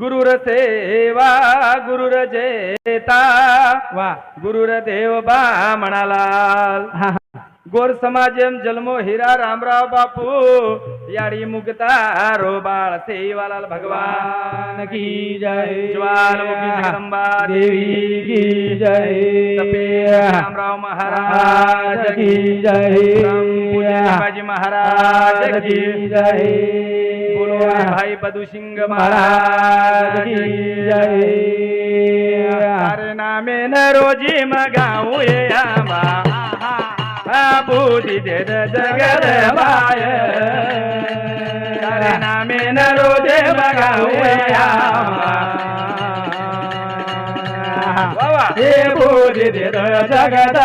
गुरुर सेवा गुरुर जेता. वा. गुरुर देव बा म्हणालाल. गोर समाजम जन्मो हिरा रामराव बापू. याडी मुक्ता रो बाळ सेवालाल भगवान की जय. ज्वालामुखी देवी की जय. रामराव महाराज की जय. शिवाजी महाराज की जय. भाई बदू सिंग महाराज महाराज की जय अरे नामे न रोजी मगाऊ ये आंबा बुधी दे जगद बाय अरे नामे न रोजे मगाऊ ये आंबा वा हे बोधी दे जगद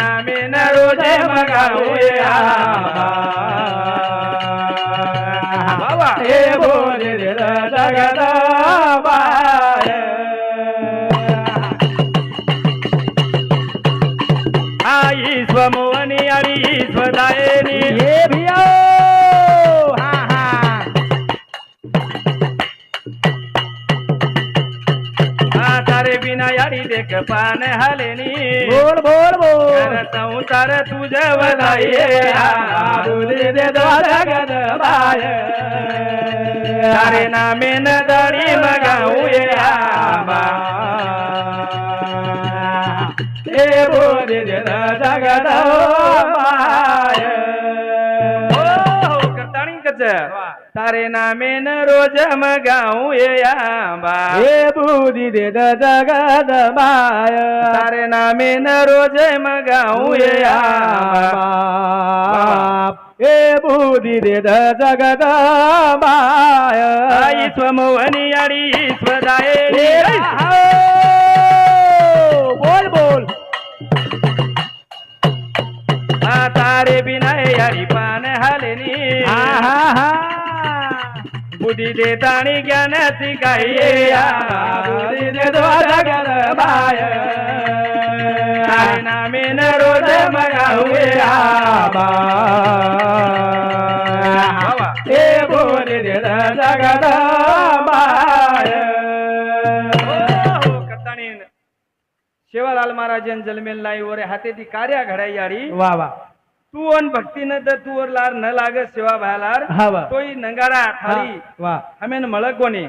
नामे न रोजे मगाऊ ये आंबा वा वा. हे दे जगद आई स्वमोहनी आणि स्वदायनी. ये भिया देख पान हालेनी। बोल बोल बोल। संसार तुझ वदाये बोधी दे जगद बाय। तारे नामे न दाडी मगाऊ ये आंबा। हे बोधी दे जगद बाय। हो हो करताणी कच तारे नामे न रोज मगाऊ ये आंबा हे बुधी दे जगद बाय. तारे नामे न रोज मगाऊ ये आंबा हे बुधी दे जगद बाय. आई स्वमोहनी आणि स्वदायनी बोल बोल. आ तारे बिना यारी पान हालेनी. हा हा हा. बुद्धी देताणी ज्ञान शिकाये बुधी दे जगद बाय तारे नामे न रोज मगाऊ ये आंबा. वा. हे जगद बाय हो, शिवालाल महाराजन जन्मेल नाही वरे हाते ती कार्या घडाई याडी वा वा. तू अन भक्तीनं तर तू वर लार न लाग सेवा भायलार हा वा. तोई नंगारा थाळी वा. हमेन मळक कोणी?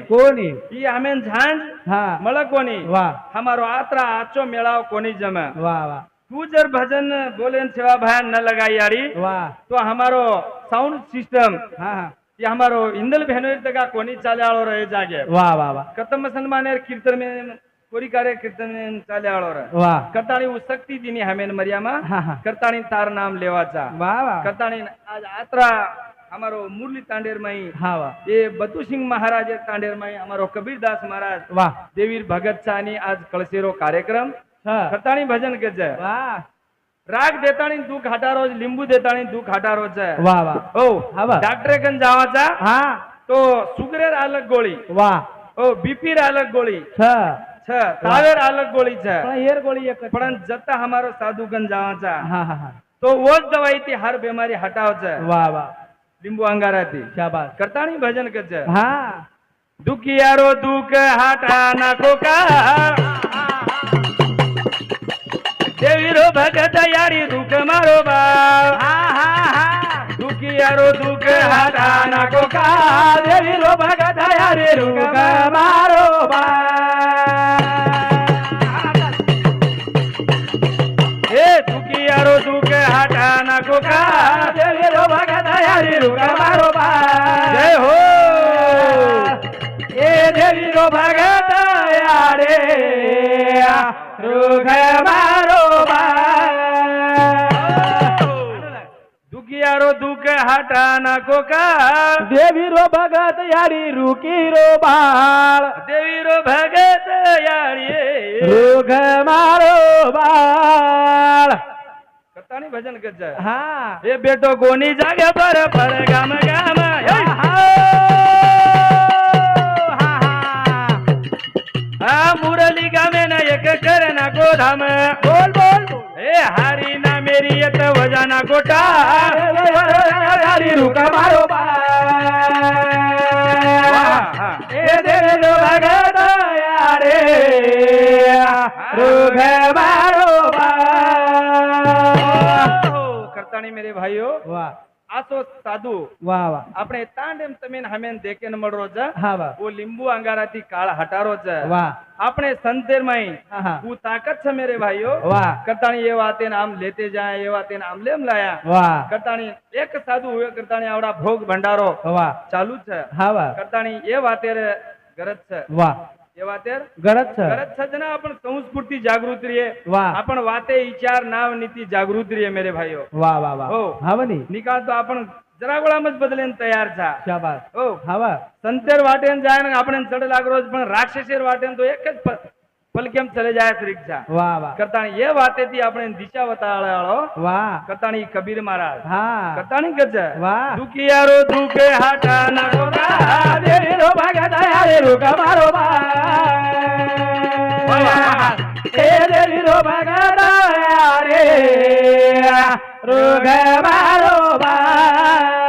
ही हमेन झांज हा. मळक कोणी? वा. हमारो आत्रा आचो मेळाव कोणी जमा? वा वा. तू जर भजन बोलेन सेवा भान न लगाई यारी वा. तो हमारो साउंड सिस्टम हा हा. ये हमारो इंदल बहनों तक कोणी चाले आलो रहे जागे. वा वा वा. कतम सन्मानेर कीर्तन में कोरी कार्य कीर्तन में चाले आलो रहे वा करताणी उसक्ती दिनी हमेन मर्यामा हा हा करताणी तार नाम लेवाचा वा वा करताणी आज आत्रा हमारो मुरली तांडेर माई हा वा ये बतू सिंह महाराज तांडेर माई हमारो कबीरदास महाराज वा देवीर भगत चा आणि आज कळसेरो कार्यक्रम हा करताणी भजन के जय वा राग देताणी दुख हाटा रोज लिंबू देताणी दुख हाटा रोज जय वा वा हो हा वा. डॉक्टर वा छ तावेर अलग गोळी छ पण हेर गोळी एक पण जता हमारो साधु कन जावाचा. हा हा हा. तो वोच दवाई ती हर बीमारी हटाव छ वा वा. लिंबू अंगारा ती. शाबास. करताणी भजन के जय हा दुखियारो दुख हाटा नको का देवीरो भगत यारी दुख मारो बा हा हा हा. दुखियारो दुख हाटा नको का देवी रो भगत हरे रुग मारो बा हाटा नको का देवी रो भगत यारी रुकी रो बाळ देवीरो भगत यारी रुग मारो बाळ कतानी भजन कर जय हा हे बेटो कोणी जागे पर पर गाम गाम हा, हे. हा, हा. ધામે. બોલ બોલ. હે હારી ના મેરી એત વજાના ગોટા. હારી રૂકા મારો બા એ દેને લો ભગત યારે. રૂખે મારો બા કરતાણી મેરે ભાઈઓ વાહ. આ તો સાધુ વાહ વાહ. આપણે તાંડેમ તમે હમેન દેખે ન મળરો છે. હા વાહ. ઓ લીંબુ અંગારાથી કાળ હટારો છે. વાહ. આપણે સંતેરમાં હા. તાકાત છે મેરે ભાઈઓ. વાહ. કરતાણી એ વાતે આમ લેતે જાય એ વાતે આમ લેમ લાયા. વાહ. કરતાણી એક સાધુ હોય કરતાણી આવડા ભોગ ભંડારો વાહ. ચાલુ જ છે. હા વાહ. કરતાણી એ વાતે ગરજ છે. વાહ. वातेर गरज छ गरज छ जना आपण संस्कृती जागृत रे आपण वाते विचार नाव नीती जागृत रे मेरे भाईओ वा वा वा हो हवनी निकाल तो आपण जरा गोळामच बदलेन तयार था शाबास हो हवा संतेर वाटेन जाय आपण चढ लागरोज पण राक्षसेर वाटेन तो एकच લાગ રોજ પણ રાક્ષસેર વાટે ને તો એક જ પ- પલ કેમ ચલે જાય રીક્ષા વાહ વાહ કરતાણી એ વાતેથી આપણે દિશા વતાળો વાહ કરતાણી કબીર મહારાજ હા કરતાણી ગજ વાહ. દુખિયારો દુખે હાટા ના ગોગા દેવીનો ભગત યારે રૂખ મારો બા એ દેવીનો ભગત યારે રૂખ મારો બા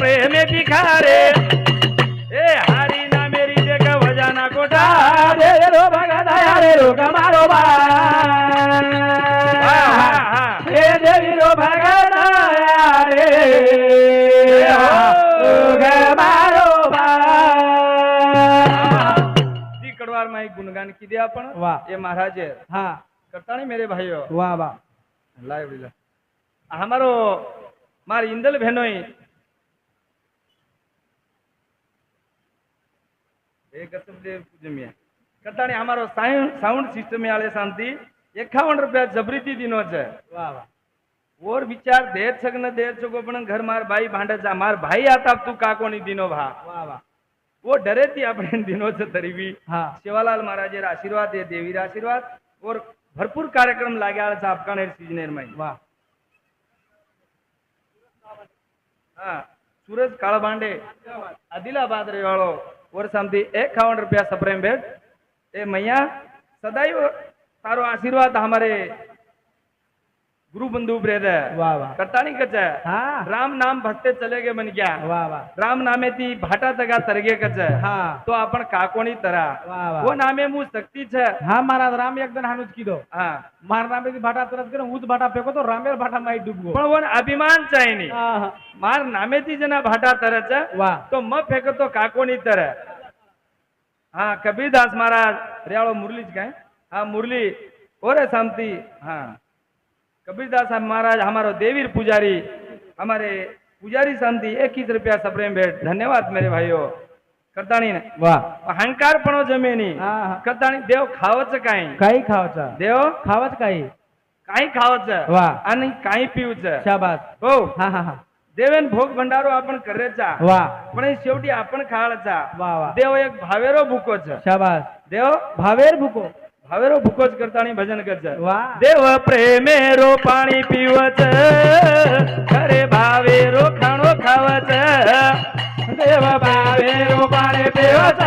પ્રેમે ભિખારે એ હારી ના મેરી દે કે વજાના કોઠા રે. રો ભગા દયા રે રો કમારો બા હે દેવી રો ભગા દયા રે. માં એક ગુણગાન કીધે પણ વાહ. એ મહારાજે. હા. કરતા મેરે ભાઈઓ. વાહ વાહ. લાવ અમારો માર ઇન્દલ બહેનોએ ગતમદેવ પૂજમ્યા કતાણી અમારો સાઉન્ડ સિસ્ટમ આલે શાંતિ એકાવન રૂપિયા જબરીથી દીનો છે વાહ વાહ ઓર વિચાર દેર છક ને દેર છકો પણ ઘર માર ભાઈ ભાંડે જા માર ભાઈ આતા તું કાકો ની દીનો ભા વાહ વાહ વો ડરે થી આપણે દીનો છે તરીબી હા શિવાલાલ મહારાજે આશીર્વાદ એ દેવી આશીર્વાદ ઓર ભરપૂર કાર્યક્રમ લાગ્યા છે આપકાનેર સિઝનેર માં વાહ હા સુરજ કાળભાંડે આદિલાબાદ રહેવાળો ವರ್ಷಾಂತಿ ಎಕಾವನ್ ರೂಪಾಯಿ ಸಪ್ರೇಮ್ ಬೆಡ್ એ મૈયા સદાય તારો આશીર્વાદ અમારે ગુરુ બંધુ પ્રેત વાહ વાહ કટાણી કચે હા રામ નામ ભક્તે ચલે કે મન ગયા વાહ વાહ રામ નામે થી ભાટા તગા સરગે કચે હા તો આપણ કાકોની તરા વાહ વાહ ઓ નામે હું શક્તિ છે હા મારા રામ એકદમ હાનું જ કીધો હા મારા નામે થી ભાટા તરત કરે હું જ ભાટા ફેંકો તો રામે ભાટા માં ડૂબગો પણ ઓન અભિમાન ચાઈ ની માર નામે થી જેના ભાટા તરે છે વાહ તો મ ફેંકો તો કાકોની તરે હા કબીરદાસ મહારાજ રેવાળો મુરલી જ કાય હા મુરલી ઓરે શાંતિ હા कबीरदास साहब महाराज हमारो देवीर पुजारी हमारे पुजारी शांति इक्कीस रुपया सप्रेम भेट धन्यवाद मेरे भाइयों करताणी ने વાહ અહંકાર પણ જમે નહીં હા હા કરતાણી દેવ ખાવ છે કાંઈ કઈ ખાવ છે દેવ ખાવ જ કઈ કાંઈ ખાવ છે વાહ. અને કાંઈ પીવું છે શાબાશ ઓ હા હા હા દેવેન ભોગ ભંડારો આપણ કરે છે વાહ પણ એ છેવટી આપણ ખાળ છે વાહ વાહ દેવ એક ભાવેરો ભૂકો છે શાબાશ દેવ ભાવેર ભૂકો હવે રો ભૂકો જ કરતા ની ભજન કરજે. દેવ પ્રેમે રો પાણી પીવત ઘરે ભાવે રો ખાણો ખાવત દેવ ભાવે રો પાણી પીવત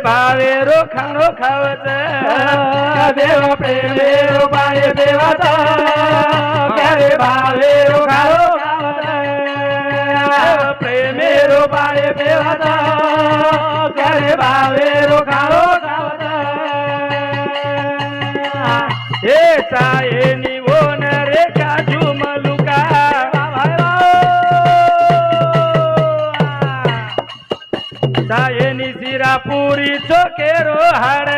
ખરે ભાવેરો ખાણો ખાવ છે દેવ પ્રેમેરો પાણી પીવો છે ઘરે ભાવેરો ખાઓ ખાવ છે દેવ પ્રેમેરો પાણી પીવો છે ઘરે ભાવેરો सिरा पुरी चोकेरो हाडका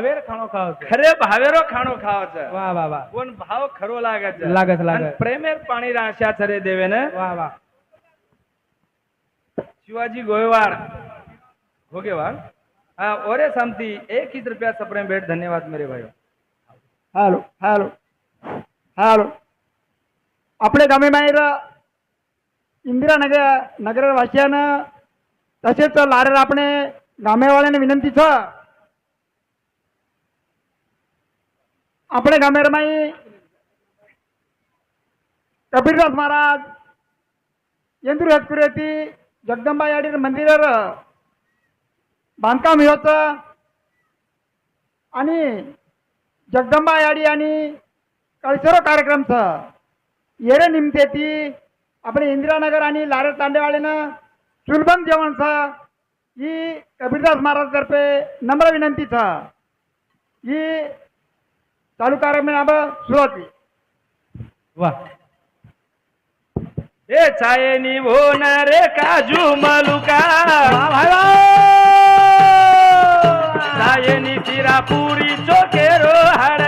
पिवचं देव भावेर खाणो खावत खरे भावेरो खाणो खावाचं वा वा वा पण भाव खरो लागायचं लागत, लागत. आणि प्रेमेर पाणी राशा छरे देवेन वा वा शिवाजी गोयवाड़ घोगेवाड़ हाँ ओरे समती एक ही रुपया सप्रेम भेंट धन्यवाद मेरे भाई हॅलो हॅलो हॅलो आपले गामे माहेर इंदिरा नगर नगर वासियानं तसेच लारेर આપણે ગામેવાળાને વિનંતી છે આપણે ગામેરમાં કબીરદાસ મહારાજ यंत्र हतकुरेती जगदंबा याडीर मंदिरार बांधकाम होतं आणि जगदंबा याडी आणि कल्चरो कार्यक्रम छ येरे निमते ती આપણે इंदिरानगर आणि लारे तांडेवाडीनं चुलबंद जेवण छ ही कबीरदास महाराज तर्फे नम्र विनंती छ चालू कार्यक्रम अब सुरुवाती वाह ए चायनी भोन रे काजू मलुका. चायनी सिरा पुरी चोकेरो सदर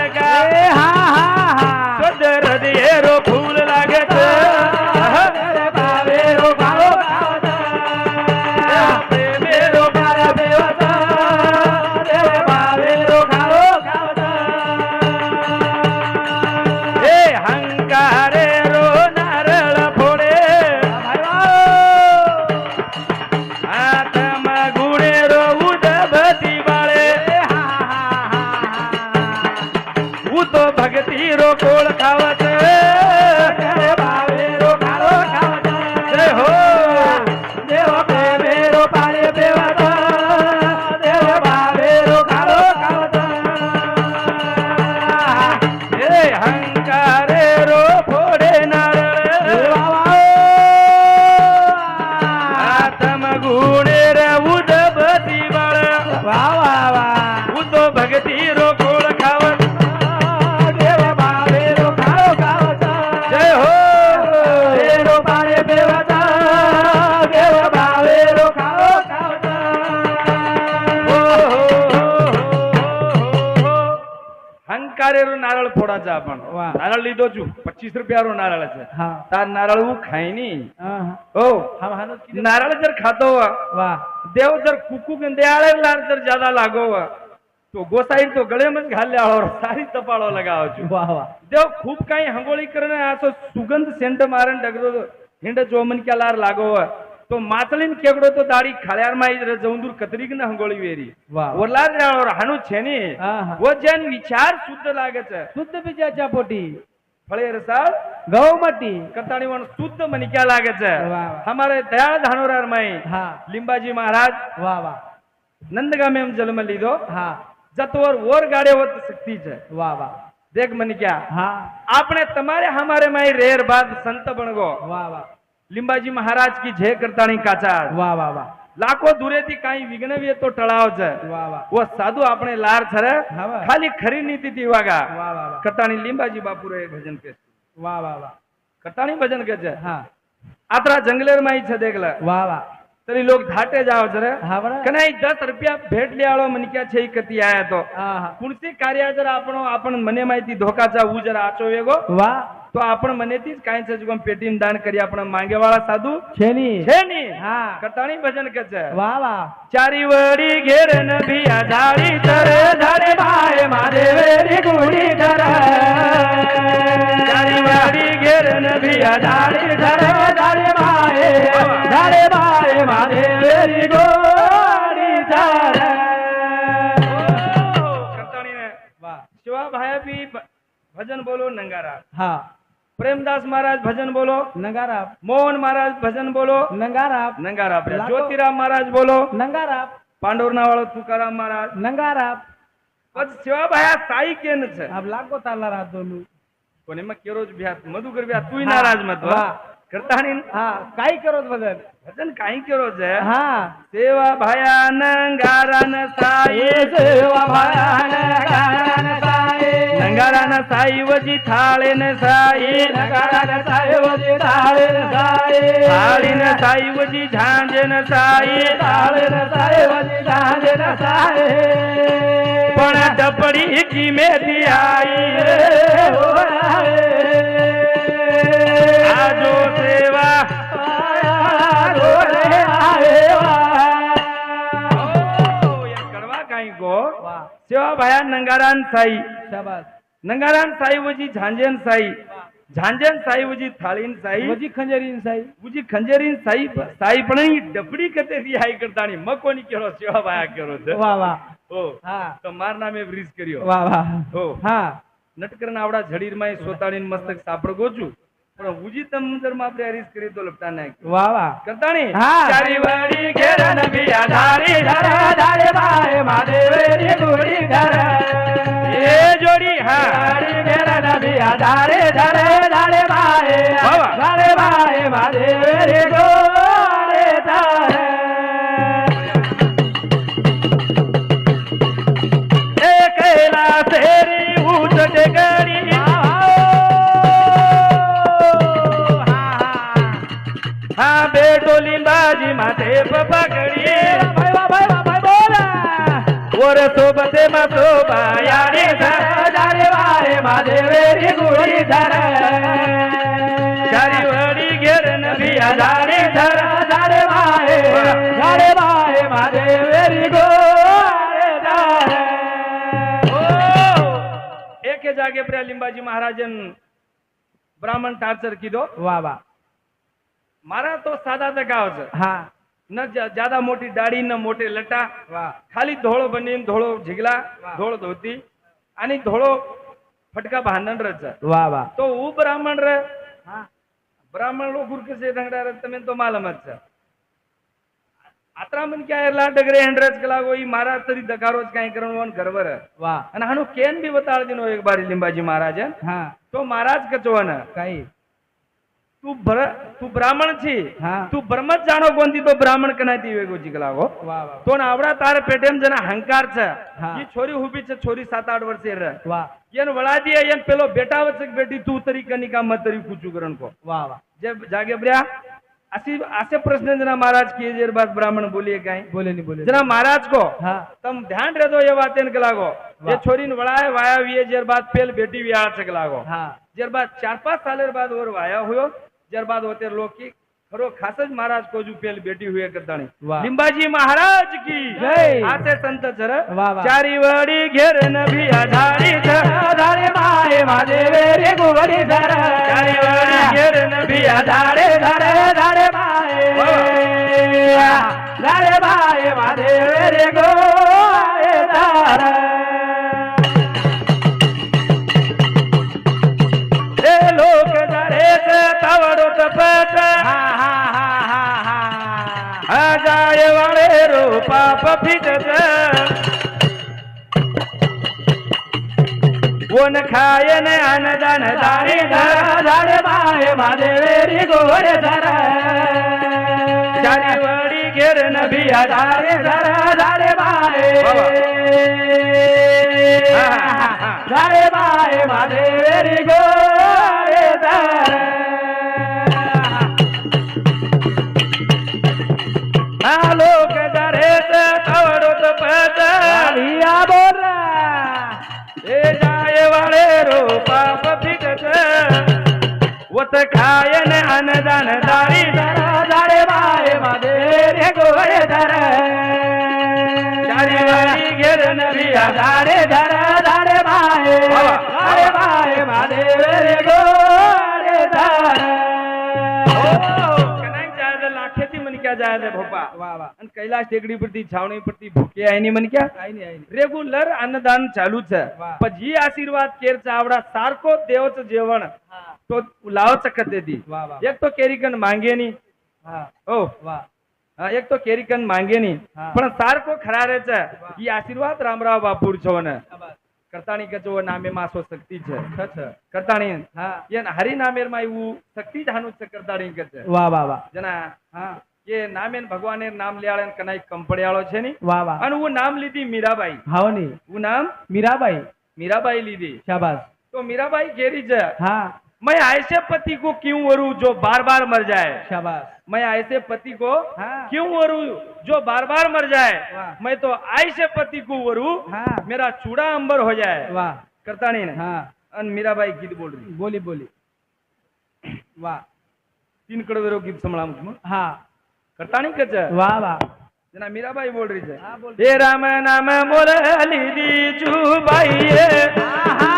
આ પણ. નારળ લીધો છું. પચીસ રૂપિયા નો નારળ છે. તાર નારળ હું ખાઈ ની ઓ. નારળ જર ખાતો વાહ. દેવ જર કુકુ કે દયાળે લાર જર જ્યાદા લાગો તો ગોસાઈ તો ગળે મન ઘાલે આળો સારી તપાળો લગાવો છું. વાહ વાહ. દેવ ખૂબ કાઈ હંગોળી કરે આ તો સુગંધ સેન્ટ મારે ડગરો હિંડ જો મન ક્યાં લાર લાગો હોય माचलीन केकडो तो दाढी खाल्यार माई जवंदूर कतरीक न हंगोळी वेरी। वाह. ओरलार जाळवर हाणू छेनी आहा. व जन विचार शुद्ध लागत शुद्ध बीजाच्या पोटी? फळे रसाळ गौमटी कताणी म्हणून शुद्ध मनिक्या लागत वाह, वाह. हमारे दयाळ धानोरार माई हा। लिंबाजी महाराज। वा वा नंदगामे में जन्म लीधो। हा। जतवर ओर गाड़े होत सकती है वा वा देख मन क्या हा। आपने तुम्हारे हमारे माई रेर बाद संत बन गो। वा वा लिंबाजी महाराज की झे करताणी काचा वा वा वा લાખો દૂરેથી કાંઈ વિઘ્નવીએ તો ટળાવ છે ઓ સાધુ આપણે લાર છરે ખાલી ખરી નીતિ થી વાગા કટાણી લીંબાજી બાપુ રે ભજન કે વાહ વાહ વાહ કટાણી ભજન કે છે હા આતરા જંગલેર માં છે દેખલા વાહ વાહ તરી લોક ઘાટે જાવ જરે. કને 10 રૂપિયા ભેટ લેવાળો મને ક્યાં છે કતી આયા તો. પુણસી કાર્ય જરા આપણો આપણ મને માહિતી ધોકા ચા હું જરા આચો વેગો. વાહ. તો આપણ મને થી કાઈ છે જુગમ પેટીમ દાન કરી આપણ માંગે વાળા સાધુ. છે ની. છે ની. હા. કટાણી ભજન કે છે. વાહ વાહ. ચારી વડી ઘેર ન ભિયા ધારી તર ધારે ભાઈ મારે વેરી ગુડી ધર. ચારી વડી ઘેર ન ભિયા ધારી ધર ધારે બાએ ધારે બાએ મારે વેરી ગોડી ચારે કંટાણીને વાહ. શિવા ભાઈ બી ભજન બોલો નંગારા? હા. પ્રેમદાસ મહારાજ ભજન બોલો? નંગારાપ મોહન મહારાજ ભજન બોલો? નંગારાપ નંગારાપ જ્યોતિરામ મહારાજ બોલો? નંગારાપ પાંડોરના વાળો તુકારામ મહારાજ? નંગારાપ પછી શિવાભાઈ સાઈ કેન છે. આપ લાગો તાલા રાત દોનું કોને માં કેરોજ વ્યાસ મધુકર વ્યાસ તુંય નારાજ મત करता आणि हा काय करोत भजन भजन काही करोच हा. सेवा भयान गारान साये सेवा भयान गारान साये नंगारान साईवजी थाळेन साये नंगारान साईवजी थाळेन साये थाळीन साईवजी झांजेन साये थाळेन साईवजी झांजेन साये पण डपडीची मेथी आई. हो, ગો વાહ સેવા ભાયા નંગારાન સાઈ. શાબાશ. નંગારાન સાઈ વજી ઝાંઝેન સાઈ. ઝાંઝેન સાઈ વજી થાળીન સાઈ. વજી ખંજરી સાઈ. ઉજી ખંજેરીન સાઈ સાઈ પણ ડબડી કતે રિહાઈ આઈ કરતાણી મકોની કેરો સેવા ભાયા કેરો છે. વાહ વાહ. ઓ હા. તો માર નામે બ્રિજ કર્યો. વાહ વાહ. ઓ. હા. નટકરના આવડા જડીરમાં સોતાડીને મસ્તક સાપડ ગોચું પણ ઉજી તમંદર માં આપણે હરીશ કરી તો લપટા નાખ વાહ વાહ કરતાણી હા. ચારી વાળી ઘેરા નબી આધારી ધરે ધરે ભાઈ મહાદેવની ગુડી ધરે. એ જોડી હા તારી ઘેરા નબી આધારે ધરે ધરે ભાઈ. વાહ વાહ. ધરે ભાઈ મહાદેવની ગુડી ધરે. એ કૈલા धाबे डोलिंबाजी माते पगडी वर सोबत हो. एके जागे प्रिया लिंबाजी महाराजन ब्राह्मण टार्चर किदो? वा वा. મારા તો સાદા દગાવ છે હા ન જા- જ્યાદા મોટી દાઢી ન મોટે લટા વાહ ખાલી ધોળો બનીને ધોળો ઝીગલા વાહ. ધોળો ધોતી આની ધોળો ફટકા ભાંડણ રે છે વાહ વાહ તો હું બ્રાહ્મણ રે હા બ્રાહ્મણ લોકો ગુરકે છે રંગડા રે તમે તો માલમ જ છે આતરા મન ક્યાં એરલા ડગરે હેન્ડરેજ કલાગો ઈ મારા તરી દગારો જ કાંઈ કરવાનો ગર્વ રે વાહ અને આનું કેન બી બતાડી દીનો એક બારી લીંબાજી મહારાજે હા તો મહારાજ કચવાના કઈ તું ભર તું બ્રાહ્મણ છી હા તું બ્રહ્મ જ જાણો કોનથી તો બ્રાહ્મણ કનાતી વેગો જીગલાગો વાહ વાહ તો ને આવડા તારે પેટેમ જેના હંકાર છે હા. ઈ છોરી ઉભી છે છોરી સાત આઠ વર્ષે રહે વાહ એને વળા દે એને પેલો બેટા વચ્ચે બેટી તું તરી કનિકા મત તરી પૂછું કરણ કો વાહ વાહ જે જાગે બ્ર્યા આસી આસે પ્રશ્ન जना महाराज किए जेर बात ब्राह्मण बोलिए काई બોલે નહીં બોલે जना महाराज को હા तम ध्यान रहे दो ये बातें के लागो ये वाह। छोरी ने वड़ाए वाया हुए जेर बात पेल बेटी वियाह से लागो હા जेर बाद चार पांच साल बाद और वाया हुयो ત્યારબાદ અત્યારે લૌકિક ખરો ખાસ જ મહારાજ કોજુ પેલ બેટી હુએ કરતાણી લીંબાજી મહારાજ કી જય આતે સંત જર ચારી વડી ઘેર નભી આધારી છે આધારે મારે મહાદેવે રે ગુવડી ધર ચારી વડી ઘેર નભી આધારે ધરે ધરે માએ ધરે માએ મહાદેવે રે ગો ધર पाप फिटत कोण खायन अन्नदान दारे धरा. झाडे माय महादेवेरी गोर धरा. जानेवारी घेर नभिया दारे धरा. झाडे माय. झाडे माय महादेवेरी गोर धरा. Hello. या धारे धर धारे माये धरे माये महादेव रे गो रे धर. मन कैलाश टेकडी छावणी भुके आहे क्या रेगुलर अन्नदान चालूच जी आशीर्वाद केर चावडा सारखो देवच जेवण तो लावच कते ती एक तो केरीकन मांगे नी हो. वा. એક તો કેરી કન માંગે નહીં પણ સારકો ખરા રહે છે. ઈ આશીર્વાદ રામરાવ બાપુર છો ને. કરતાણી કચો નામે માસો શક્તિ છે. કરતાણી હા. એ હરી નામેરમાં એવું શક્તિ જ છે કરતાણી કચે વાહ વાહ વાહ. જના હા. કે નામે ભગવાને નામ લેવાળે કનાઈ કંપડિયાળો છે ની. વાહ વાહ. અને હું નામ લીધી મીરાબાઈ. હાવની? હું નામ? મીરાબાઈ. મીરાબાઈ લીધી. શાબાશ. તો મીરાબાઈ કેરી છે. હા. मैं ऐसे पति को क्यों वरू जो बार बार मर जाए? शाबाश। मैं ऐसे पति को हाँ। क्यों वरू जो बार बार मर जाए? मैं तो ऐसे पति को वरू हाँ। मेरा चूड़ा अंबर हो जाए। वाह। करता नहीं ना? हाँ। मीरा बाई गीत बोल रही बोली बोली। वाह। तीन कड़वेरो गीत संभाला मुझ हाँ। करता नहीं कच वाह वाह। जना मीराबाई बोल रही है। राम नाम मुरली दी जू बाई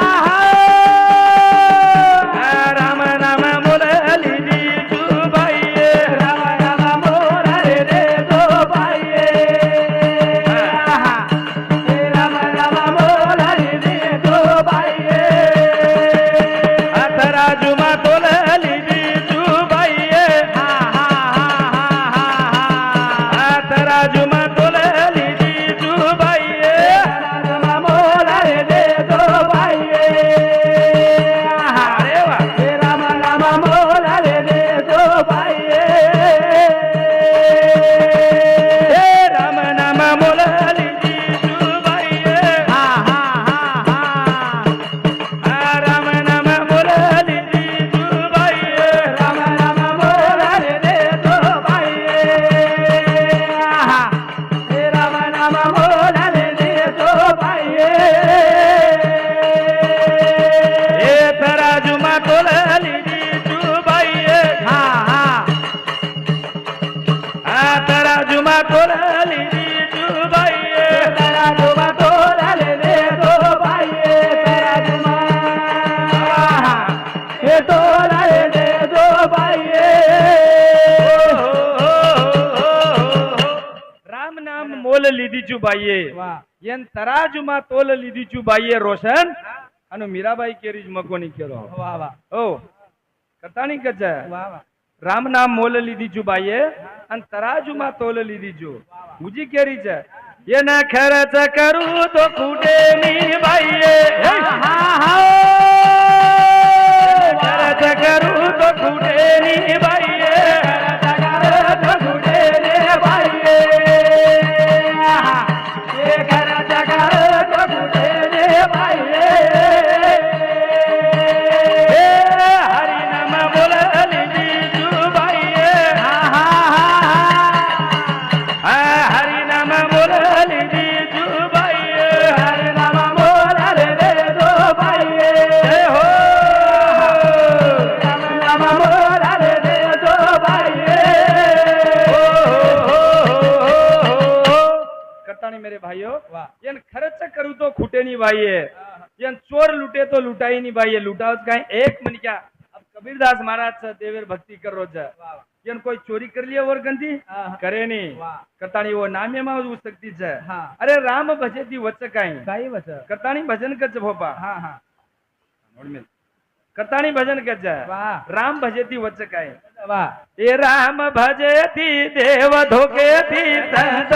લીધી વાહ. એન તરાજુમાં તોલ લીધી છું ભાઈએ રોશન. અને મીરાબાઈ કેરી જ મકોની કેરો. વાહ વાહ. ઓ વાહ વાહ. રામ નામ મોલ લીધી છું ભાઈએ અને તરાજુમાં તોલ લીધી છું મુજી કેરી છે. એને ખર્ચ કરું તો ખૂટે ની ખર્ચ કરું તો ખૂટે ની ભાઈએ. ભાઈએ. એન ચોર લૂટે તો લૂંટાઈ નહીં ભાઈએ. લૂંટાવ કાંઈ એક મને ક્યાં? કબીરદાસ મહારાજ છે દેવેર ભક્તિ કરો છે. જેમ કોઈ ચોરી કરી લે વર્ગંથી હા. કરે નહીં. કરતાણી એવો નામે માં જ શક્તિ છે. અરે રામ ભજેથી વચ્ચે કાંઈ? કઈ વચ્ચે? કરતાણી ભજન કચ ભોપા. હા હા. કરતાણી ભજન કે છે રામ ભજેથી વચ્ચે કાંઈ? એ રામ ભજેથી દેવ ધોકેથી સંત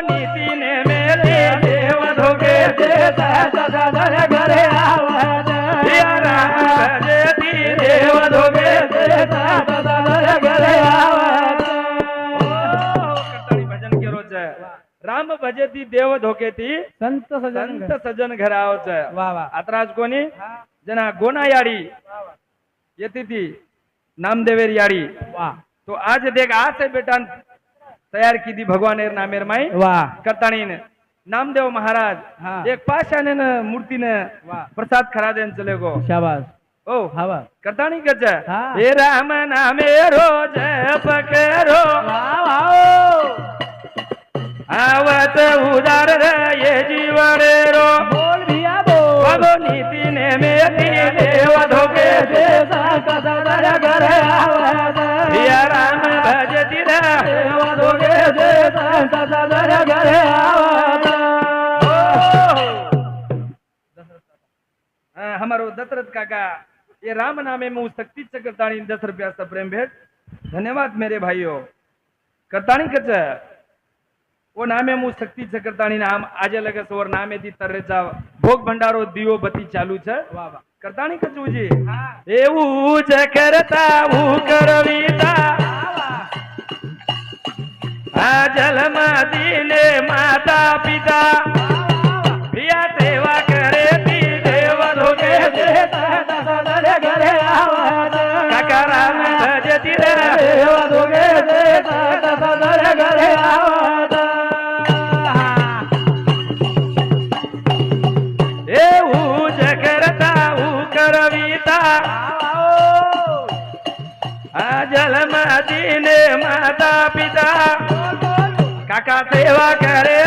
नाम भजती देव धोकेती। संत सजन संत सजन घरावच वा वा. आता आज कोणी? जना गोना याडी येते ती नामदेवेर याडी। वा. तो आज देख आज बेटान तयार किती भगवानेर नामेर माई वा. करताणीन। नामदेव महाराज एक पाशाने मूर्तीनं प्रसाद खरा देन चले गो। शाबास. ओ हवा करता नहीं गज हे. राम नामे रोज पकड़ो आवत उदार रे ये जीवरे रो बोल भिया बोल. भगो नीति ने मेती देव धोके। दे हिया राम भजती रे हाँ, हमारो दशरथ काका ये राम नामे में उस शक्ति से करताणी दस रुपया से प्रेम भेंट। धन्यवाद मेरे भाइयों। करताणी कच वो नामे मुं शक्ती से करताणी नाम આજે લગે સોર નામે થી તરેચા ભોગ ભંડારો દીવો બત્તી ચાલુ છે કરતાણી કચુજી એવું જ કરતા હું કરવીતા આ જલમાં દીને માતા પિતા जन्म दिने माता पिता। काका सेवा करे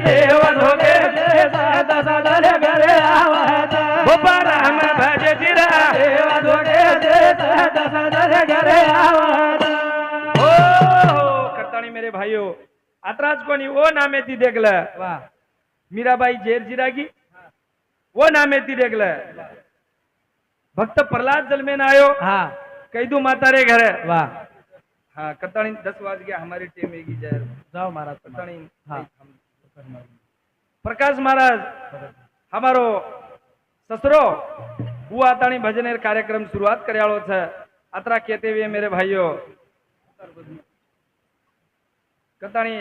देव धोके राम भज देव धोके हो करतानी मेरे भाइयों आत्राज कोणी ओ नामे ती देखलं। वा। मीराबाई जेर जिरागी ओ नामे ती देखलं। भक्त प्रल्हाद जन्मेन आयो। हा। कैदू माता रे घर वा हाँ करताणी दस वाज गया हमारी टीम एगी जय जाओ महाराज करताणी हाँ. प्रकाश महाराज हमारो ससरो वो आताणी भजनेर कार्यक्रम शुरुआत કર્યાળો છે અતરા કહેતે हुए मेरे भाइयों કતાણી